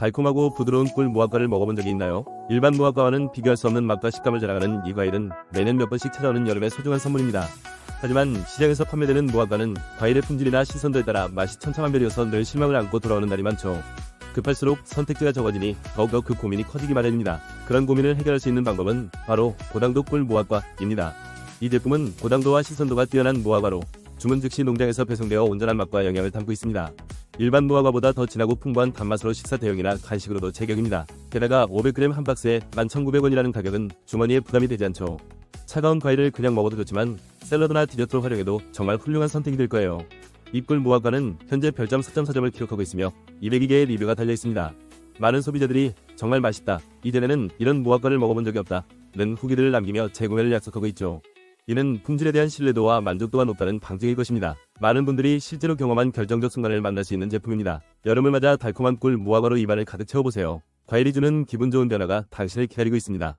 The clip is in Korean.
달콤하고 부드러운 꿀 무화과를 먹어본 적이 있나요? 일반 무화과와는 비교할 수 없는 맛과 식감을 자랑하는 이 과일은 매년 몇 번씩 찾아오는 여름의 소중한 선물입니다. 하지만 시장에서 판매되는 무화과는 과일의 품질이나 시선도에 따라 맛이 천차만별이어서 늘 실망을 안고 돌아오는 날이 많죠. 급할수록 선택지가 적어지니 더욱더 그 고민이 커지기 마련입니다. 그런 고민을 해결할 수 있는 방법은 바로 고당도 꿀 무화과입니다. 이 제품은 고당도와 시선도가 뛰어난 무화과로 주문 즉시 농장에서 배송되어 온전한 맛과 영양을 담고 있습니다. 일반 무화과보다 더 진하고 풍부한 단맛으로 식사 대용이나 간식으로도 제격입니다. 게다가 500g 한 박스에 11,900원이라는 가격은 주머니에 부담이 되지 않죠. 차가운 과일을 그냥 먹어도 좋지만 샐러드나 디저트로 활용해도 정말 훌륭한 선택이 될 거예요. 입꿀 무화과는 현재 별점 4.4점을 기록하고 있으며 202개의 리뷰가 달려 있습니다. 많은 소비자들이 정말 맛있다. 이전에는 이런 무화과를 먹어본 적이 없다. 는 후기들을 남기며 재구매를 약속하고 있죠. 이는 품질에 대한 신뢰도와 만족도가 높다는 방증일 것입니다. 많은 분들이 실제로 경험한 결정적 순간을 만날 수 있는 제품입니다. 여름을 맞아 달콤한 꿀 무화과로 입안을 가득 채워보세요. 과일이 주는 기분 좋은 변화가 당신을 기다리고 있습니다.